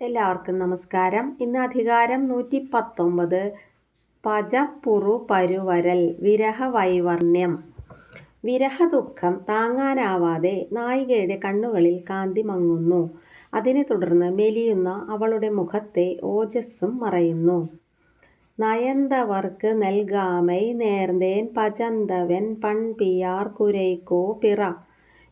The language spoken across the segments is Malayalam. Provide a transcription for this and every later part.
എല്ലാവർക്കും നമസ്കാരം. ഇന്ന് അധികാരം നൂറ്റി പത്തൊമ്പത് പജപ്പുറു പരുവരൽ. വിരഹ വൈവർണ്യം. വിരഹ ദുഃഖം താങ്ങാനാവാതെ നായികയുടെ കണ്ണുകളിൽ കാന്തി മങ്ങുന്നു. അതിനെ തുടർന്ന് മെലിയുന്ന അവളുടെ മുഖത്തെ ഓജസ്സും മറയുന്നു. നയന്തവർക്ക് നൽകാമൈ നേർന്തേൻ പചന്തവൻ പൺപിയാർ കുരൈക്കോ പിറ.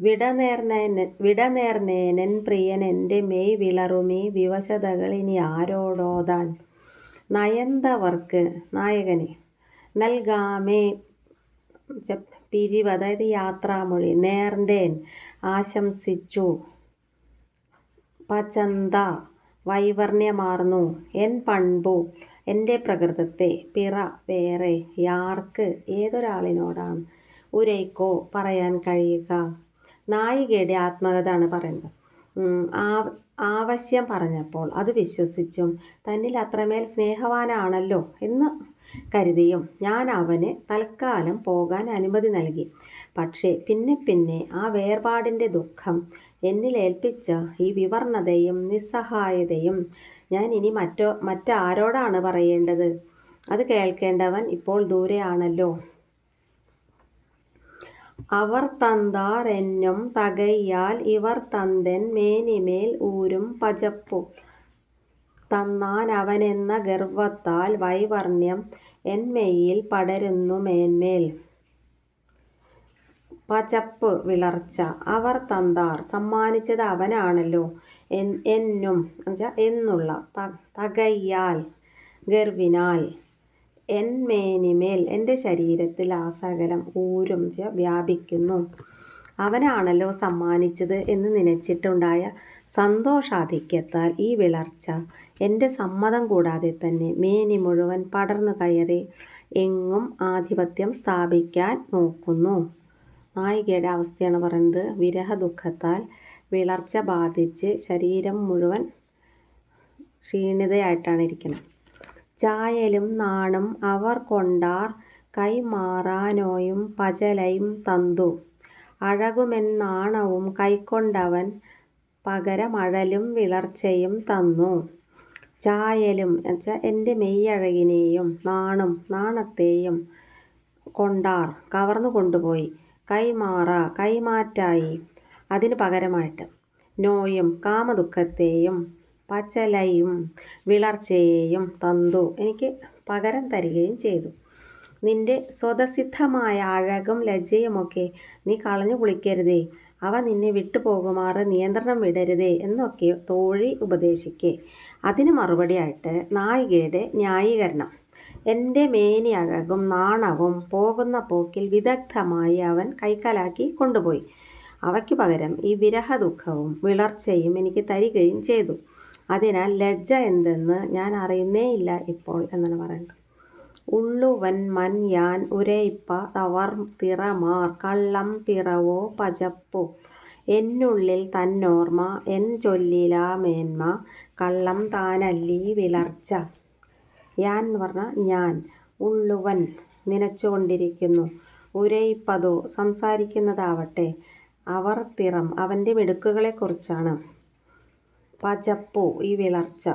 വിടനേർന്നേനൻ വിടനേർന്നേനൻ പ്രിയനെന്റെ മെയ് വിളറുമീ വിവശതകൾ ഇനി ആരോടോതാൻ? നയന്തവർക്ക് നായകന് നൽകാമേ. പിരിവ് അതായത് യാത്രാമൊഴി നേർന്തേൻ ആശംസിച്ചു. പചന്ത വൈവർണ്യമാർന്നു. എൻ പൺപു എന്റെ പ്രകൃതത്തെ പിറ വേറെ. യാർക്ക് ഏതൊരാളിനോടാണ് ഉരൈക്കോ പറയാൻ കഴിയുക? നായികയുടെ ആത്മകഥ ആണ് പറയുന്നത് ആവശ്യം പറഞ്ഞപ്പോൾ അത് വിശ്വസിച്ചും തന്നിൽ അത്രമേൽ സ്നേഹവാനാണല്ലോ എന്ന് കരുതിയും ഞാൻ അവന് തൽക്കാലം പോകാൻ അനുമതി നൽകി. പക്ഷേ പിന്നെ പിന്നെ ആ വേർപാടിന്റെ ദുഃഖം എന്നിൽ ഏൽപ്പിച്ച ഈ വിവർണതയും നിസ്സഹായതയും ഞാൻ ഇനി മറ്റോ മറ്റാരോടാണ് പറയേണ്ടത്? അത് കേൾക്കേണ്ടവൻ ഇപ്പോൾ ദൂരെയാണല്ലോ. അവർ തന്താർ എന്നും തകയ്യാൽ ഇവർ തന്തൻ മേനിമേൽ ഊരും പജപ്പു. തന്നാൻ അവനെന്ന ഗർവത്താൽ വൈവർണ്യം എന്മേയിൽ പടരുന്നു മേന്മേൽ പചപ്പ് വിളർച്ച. അവർ തന്താർ സമ്മാനിച്ചത് അവനാണല്ലോ എന്നും എന്നുള്ള തകയ്യാൽ ഗർവിനാൽ. എൻ മേനിമേൽ എന്റെ ശരീരത്തിൽ ആ സകലം ഊരും വ്യാപിക്കുന്നു. അവനാണല്ലോ സമ്മാനിച്ചത് എന്ന് നനച്ചിട്ടുണ്ടായ സന്തോഷാധിക്യത്താൽ ഈ വിളർച്ച. എന്റെ സമ്മതം കൂടാതെ തന്നെ മേനി മുഴുവൻ പടർന്നു കയറി എങ്ങും ആധിപത്യം സ്ഥാപിക്കാൻ നോക്കുന്നു. നായികയുടെ അവസ്ഥയാണ് പറയുന്നത്. വിരഹ ദുഃഖത്താൽ വിളർച്ച ബാധിച്ച് ശരീരം മുഴുവൻ ക്ഷീണിതയായിട്ടാണ് ഇരിക്കുന്നത്. ചായലും നാണും അവർ കൊണ്ടാർ കൈമാറാനോയും പചലയും തന്തു അഴകുമെന്നാണവും കൈക്കൊണ്ടവൻ പകരമഴലും വിളർച്ചയും തന്നു. ചായലും എന്റെ മെയ്യഴകിനെയും നാണും നാണത്തെയും കൊണ്ടാർ കവർന്നു കൊണ്ടുപോയി. കൈമാറ കൈമാറ്റായി. അതിന് പകരമായിട്ട് നോയും കാമദുഃഖത്തെയും പച്ചലയും വിളർച്ചയെയും തന്തു എനിക്ക് പകരം തരികയും ചെയ്തു. നിന്റെ സ്വതസിദ്ധമായ അഴകും ലജ്ജയുമൊക്കെ നീ കളഞ്ഞു കുളിക്കരുതേ. അവ നിന്നെ വിട്ടുപോകുമാറ് നിയന്ത്രണം വിടരുതേ എന്നൊക്കെ തോഴി ഉപദേശിക്കെ. അതിന് മറുപടിയായിട്ട് നായികയുടെ ന്യായീകരണം. എന്റെ മേനി അഴകും നാണവും പോകുന്ന പോക്കിൽ വിദഗ്ധമായി അവൻ കൈക്കലാക്കി കൊണ്ടുപോയി. അവയ്ക്ക് പകരം ഈ വിരഹ ദുഃഖവും വിളർച്ചയും എനിക്ക് തരികയും ചെയ്തു. അതിനാൽ ലജ്ജ എന്തെന്ന് ഞാൻ അറിയുന്നേ ഇല്ല ഇപ്പോൾ എന്നാണ് പറയുന്നത്. ഉള്ളുവൻ മൻ യാൻ ഉരയിപ്പ തവർ തിറമാർ കള്ളം പിറവോ പജപ്പോ. എന്നുള്ളിൽ തന്നോർമ്മ എൻ ചൊല്ലിലാ മേന്മ കള്ളം താനല്ലി വിളർച്ച. യാൻ എന്ന് പറഞ്ഞാൽ ഞാൻ ഉള്ളുവൻ നനച്ചുകൊണ്ടിരിക്കുന്നു. ഉരയിപ്പതോ സംസാരിക്കുന്നതാവട്ടെ അവർ തിറം അവന്റെ മിടുക്കുകളെക്കുറിച്ചാണ്. പചപ്പു ഈ വിളർച്ച.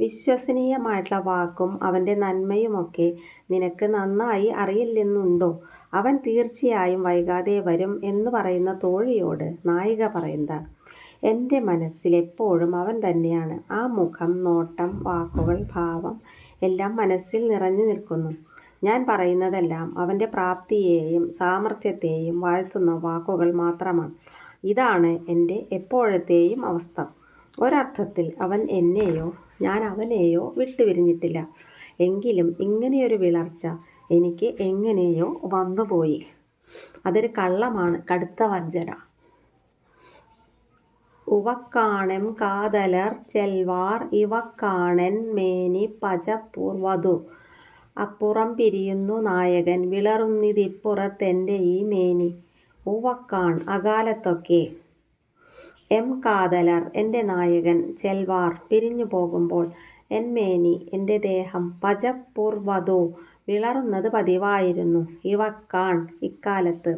വിശ്വസനീയമായിട്ടുള്ള വാക്കും അവന്റെ നന്മയുമൊക്കെ നിനക്ക് നന്നായി അറിയില്ലെന്നുണ്ടോ? അവൻ തീർച്ചയായും വൈകാതെ വരും എന്ന് പറയുന്ന തോഴിയോട് നായിക പറയുന്നതാണ് എന്റെ മനസ്സിലെപ്പോഴും അവൻ തന്നെയാണ്. ആ മുഖം നോട്ടം വാക്കുകൾ ഭാവം എല്ലാം മനസ്സിൽ നിറഞ്ഞു നിൽക്കുന്നു. ഞാൻ പറയുന്നതെല്ലാം അവന്റെ പ്രാപ്തിയെയും സാമർഥ്യത്തെയും വാഴ്ത്തുന്ന വാക്കുകൾ മാത്രമാണ്. ഇതാണ് എന്റെ എപ്പോഴത്തെയും അവസ്ഥ. ഒരർത്ഥത്തിൽ അവൻ എന്നെയോ ഞാൻ അവനെയോ വിട്ടുപിരിഞ്ഞിട്ടില്ല. എങ്കിലും ഇങ്ങനെയൊരു വിളർച്ച എനിക്ക് എങ്ങനെയോ വന്നുപോയി. അതൊരു കള്ളമാണ് കടുത്ത വഞ്ചന. ഉവക്കാണം കാതലർ ചെൽവാർ ഇവക്കാണൻ മേനി പജപ്പൂർ വധു അപ്പുറം പിരിയുന്നു നായകൻ വിളറുന്നിതിപ്പുറത്തെന്റെ ഈ മേനി. ഉവക്കാൺ അകാലത്തൊക്കെ എം കാതലർ എന്റെ നായകൻ ചെൽവാർ പിരിഞ്ഞു പോകുമ്പോൾ എൻ മേനി എന്റെ ദേഹം പജപ്പൂർ വധു വിളറുന്നത് പതിവായിരുന്നു. ഇവ കാൺ ഇക്കാലത്ത്.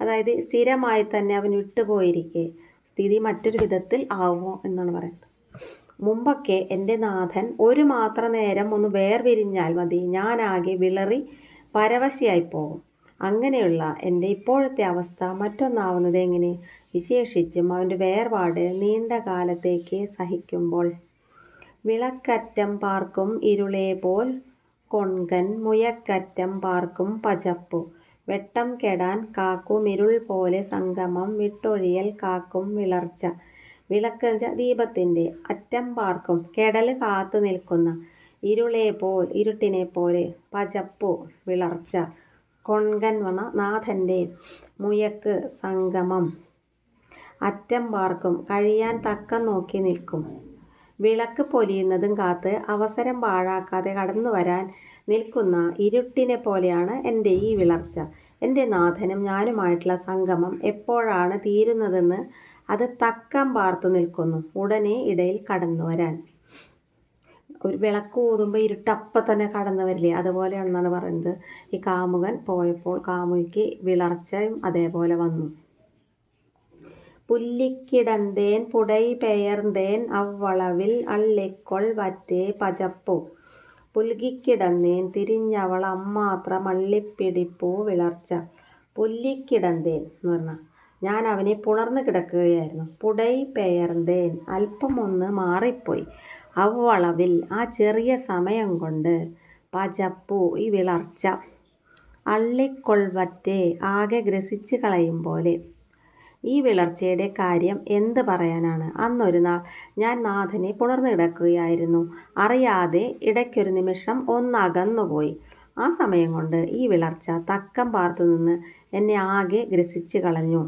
അതായത് സ്ഥിരമായി തന്നെ അവൻ വിട്ടുപോയിരിക്കെ. സ്ഥിതി മറ്റൊരു വിധത്തിൽ ആവുമോ എന്നാണ് പറയുന്നത്. മുമ്പൊക്കെ എന്റെ നാഥൻ ഒരു മാത്ര നേരം ഒന്ന് വേർപിരിഞ്ഞാൽ മതി. ഞാനാകെ വിളറി പരവശയായിപ്പോകും അങ്ങനെയുള്ള എന്റെ ഇപ്പോഴത്തെ അവസ്ഥ മറ്റൊന്നാവുന്നത് എങ്ങനെ? വിശേഷിച്ചും അവന്റെ വേർപാട് നീണ്ട കാലത്തേക്ക് സഹിക്കുമ്പോൾ വിളക്കറ്റം പാർക്കും ഇരുളേ പോൽ കൊൺകൻ മുയക്കറ്റം പാർക്കും പചപ്പു. വെട്ടം കെടാൻ കാക്കും ഇരുൾ പോലെ സംഗമം വിട്ടൊഴിയൽ കാക്കും വിളർച്ച. വിളക്ക് ദീപത്തിന്റെ അറ്റം പാർക്കും കെടൽ കാത്തു നിൽക്കുന്ന ഇരുളേ പോൽ ഇരുട്ടിനെ പോലെ പചപ്പു വിളർച്ച. കൊൺകൻ വന്ന നാഥന്റെ മുയക്ക് സംഗമം അറ്റം പാർക്കും കഴിയാൻ തക്കം നോക്കി നിൽക്കും. വിളക്ക് പൊലിയുന്നതും കാത്ത് അവസരം പാഴാക്കാതെ കടന്നു വരാൻ നിൽക്കുന്ന ഇരുട്ടിനെ പോലെയാണ് എന്റെ ഈ വിളർച്ച. എന്റെ നാഥനും ഞാനുമായിട്ടുള്ള സംഗമം എപ്പോഴാണ് തീരുന്നതെന്ന് അത് തക്കം പാർത്തു നിൽക്കുന്നു ഉടനെ ഇടയിൽ കടന്നു വരാൻ. ഒരു വിളക്ക് ഊതുമ്പോൾ ഇരുട്ടപ്പം തന്നെ കടന്നു വരില്ലേ? അതുപോലെയാണെന്നാണ് പറയുന്നത്. ഈ കാമുകൻ പോയപ്പോൾ കാമുകിക്ക് വിളർച്ചയും അതേപോലെ വന്നു. പുല്ലിക്കിടന്തേൻ പുടൈപെയർന്തേൻ അവളവിൽ അള്ളിക്കൊൾ വറ്റേ പചപ്പു. പുൽകിക്കിടന്നേൻ തിരിഞ്ഞവൾ അമ്മാത്രം അള്ളിപ്പിടിപ്പൂ വിളർച്ച. പുല്ലിക്കിടന്തേൻ എന്ന് പറഞ്ഞാൽ ഞാൻ അവനെ പുണർന്നു കിടക്കുകയായിരുന്നു. പുടൈ പെയർന്തേൻ അല്പമൊന്ന് മാറിപ്പോയി. അവളവിൽ ആ ചെറിയ സമയം കൊണ്ട് പചപ്പു ഈ വിളർച്ച. അള്ളിക്കൊൾവറ്റേ ആകെ ഗ്രസിച്ച് കളയും പോലെ ഈ വിളർച്ചയുടെ കാര്യം എന്ത് പറയാനാണ്? അന്നൊരു നാൾ ഞാൻ നാഥനെ പുണർന്നു കിടക്കുകയായിരുന്നു അറിയാതെ ഇടയ്ക്കൊരു നിമിഷം ഒന്നകന്നുപോയി. ആ സമയം കൊണ്ട് ഈ വിളർച്ച തക്കം പാർത്തു നിന്ന് എന്നെ ആകെ ഗ്രസിച്ച് കളഞ്ഞു.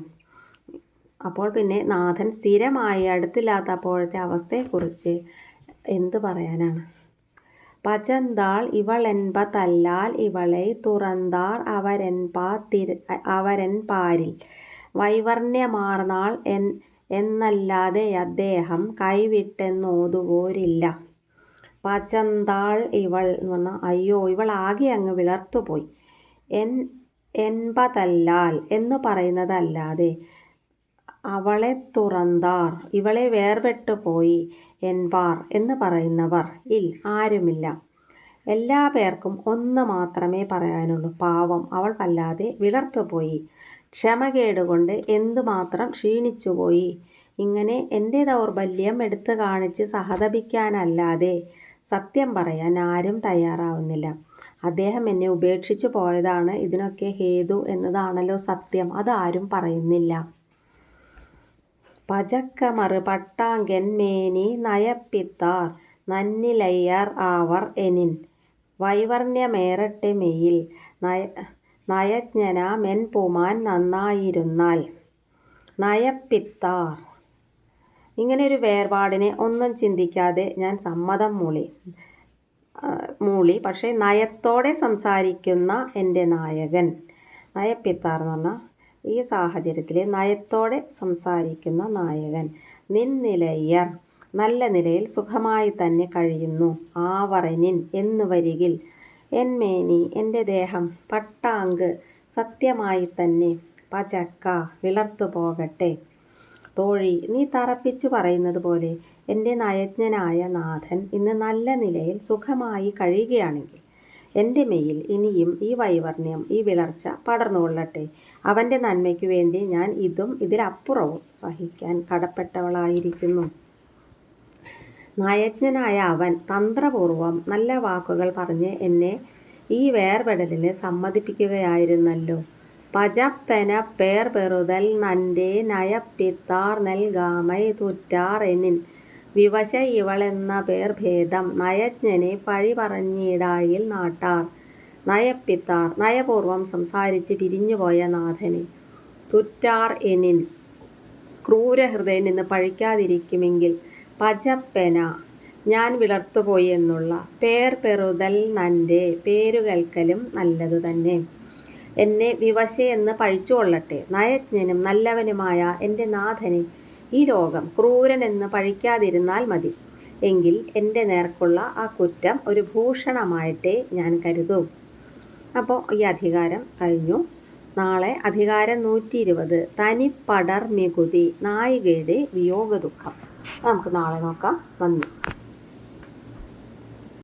അപ്പോൾ പിന്നെ നാഥൻ സ്ഥിരമായി അടുത്തില്ലാത്ത അപ്പോഴത്തെ അവസ്ഥയെക്കുറിച്ച് എന്ത് പറയാനാണ്? പചന്താൾ ഇവളെൻപ തല്ലാൽ ഇവളെ തുറന്താർ അവരെൻപാ തിര അവരൻ പാരിൽ. വൈവർണ്യമാർന്നാൾ എൻ എന്നല്ലാതെ അദ്ദേഹം കൈവിട്ടെന്നോതുപോരില്ല. പച്ചന്താൾ ഇവൾ എന്ന് പറഞ്ഞാൽ അയ്യോ ഇവൾ ആകെ അങ്ങ് വിളർത്തുപോയി. എൻ എൻപതല്ലാൽ എന്ന് പറയുന്നതല്ലാതെ അവളെ തുറന്താർ ഇവളെ വേർപെട്ടു പോയി എൻപാർ എന്ന് പറയുന്നവർ ഇൽ ആരുമില്ല. എല്ലാ പേർക്കും ഒന്ന് മാത്രമേ പറയാനുള്ളൂ. പാവം അവൾ വല്ലാതെ വിളർത്തുപോയി. ക്ഷമകേടുകൊണ്ട് എന്തുമാത്രം ക്ഷീണിച്ചുപോയി? ഇങ്ങനെ എന്റെ ദൗർബല്യം എടുത്തു കാണിച്ച് സഹതപിക്കാനല്ലാതെ സത്യം പറയാൻ ആരും തയ്യാറാവുന്നില്ല. അദ്ദേഹം എന്നെ ഉപേക്ഷിച്ചു പോയതാണ് ഇതിനൊക്കെ ഹേതു എന്നതാണല്ലോ സത്യം. അതാരും പറയുന്നില്ല. പജക്കമറ് പട്ടാങ്കൻ മേനി നയപ്പിത്താർ നന്നിലയ്യർ ആവർ എനിൻ. വൈവർണ്യമേറട്ടെ മെയിൽ നയ നയജ്ഞന മെൻപുമാൻ നന്നായിരുന്നാൽ. നയപ്പിത്താർ ഇങ്ങനെയൊരു വേർപാടിനെ ഒന്നും ചിന്തിക്കാതെ ഞാൻ സമ്മതം മൂളി മൂളി. പക്ഷേ നയത്തോടെ സംസാരിക്കുന്ന എന്റെ നായകൻ നയപ്പിത്താർ എന്ന് പറഞ്ഞാൽ ഈ സാഹചര്യത്തിൽ നയത്തോടെ സംസാരിക്കുന്ന നായകൻ നിന്നിലയ്യർ നല്ല നിലയിൽ സുഖമായി തന്നെ കഴിയുന്നു ആവറനിൻ എന്ന് വരികിൽ എന്മേനി എന്റെ ദേഹം പട്ടാങ്ക് സത്യമായി തന്നെ പചക്ക വിളർത്തു പോകട്ടെ. തോഴി നീ തറപ്പിച്ചു പറയുന്നത് പോലെ എന്റെ നയജ്ഞനായ നാഥൻ ഇന്ന് നല്ല നിലയിൽ സുഖമായി കഴിയുകയാണെങ്കിൽ എന്റെ മെയിൽ ഇനിയും ഈ വൈവർണ്യം ഈ വിളർച്ച പടർന്നുകൊള്ളട്ടെ അവന്റെ നന്മയ്ക്കു വേണ്ടി ഞാൻ ഇതും ഇതിലപ്പുറവും സഹിക്കാൻ കടപ്പെട്ടവളായിരിക്കുന്നു. നയജ്ഞനായ അവൻ തന്ത്രപൂർവം നല്ല വാക്കുകൾ പറഞ്ഞ് എന്നെ ഈ വേർപെടലിന് സമ്മതിപ്പിക്കുകയായിരുന്നല്ലോ. പജപ്പന പേർ പെറുതൽ നന്റെ നയപ്പിത്താർ നൽകാമൈ തുറ്റാർ എന്നിൻ. വിവശ ഇവളെന്ന പേർ ഭേദം നയജ്ഞനെ പഴി പറഞ്ഞിടായിൽ നാട്ടാർ. നയപ്പിത്താർ നയപൂർവം സംസാരിച്ച് പിരിഞ്ഞുപോയ നാഥനെ. തുറ്റാർ എനിൻ ക്രൂരഹൃദയൻ നിന്ന് പഴിക്കാതിരിക്കുമെങ്കിൽ പജപ്പന ഞാൻ വിളർത്തുപോയി എന്നുള്ള പേർ പെറുതൽ നന്റെ പേരുകൽക്കലും നല്ലതു തന്നെ. എന്നെ വിവശയെന്ന് പഴിച്ചുകൊള്ളട്ടെ നയജ്ഞനും നല്ലവനുമായ എന്റെ നാഥനെ ഈ ലോകം ക്രൂരനെന്ന് പഴിക്കാതിരുന്നാൽ മതി. എങ്കിൽ എന്റെ നേർക്കുള്ള ആ കുറ്റം ഒരു ഭൂഷണമായിട്ടേ ഞാൻ കരുതൂ. അപ്പോൾ ഈ അധികാരം കഴിഞ്ഞു. നാളെ അധികാരം നൂറ്റി ഇരുപത് തനിപ്പടർ മികുതി നായികയുടെ വിയോഗ ദുഃഖം നമുക്ക് നാളെ നോക്കാം. നന്ദി.